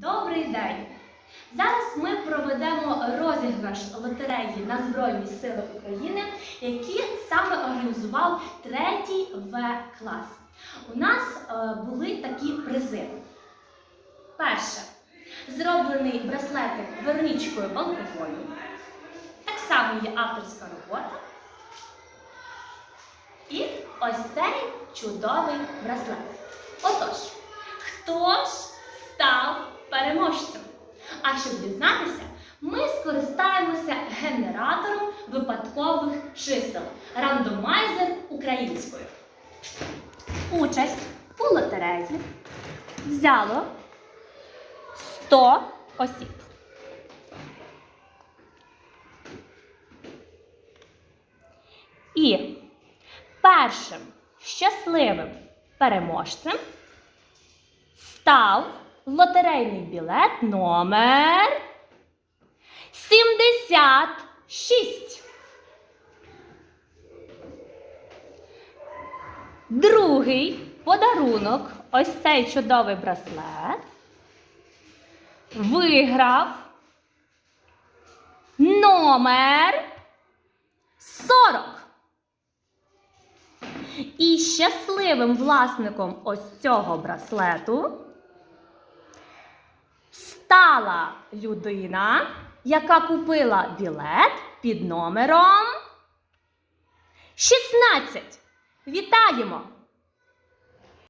Добрий день! Зараз ми проведемо розіграш лотереї на Збройні Сили України, які саме організував третій В клас. У нас е, були такі призи. Перше. Зроблений браслетик Верничкою Балковою. Так само є авторська робота. І ось цей чудовий браслет. Отож, хто ж переможцем? А щоб дізнатися, ми скористаємося генератором випадкових чисел рандомайзер українською. Участь у лотереї взяло 100 осіб. І першим щасливим переможцем став лотерейний білет номер 76. Другий подарунок, ось цей чудовий браслет, виграв номер 40. І щасливим власником ось цього браслету стала людина, яка купила білет під номером 16. Вітаємо!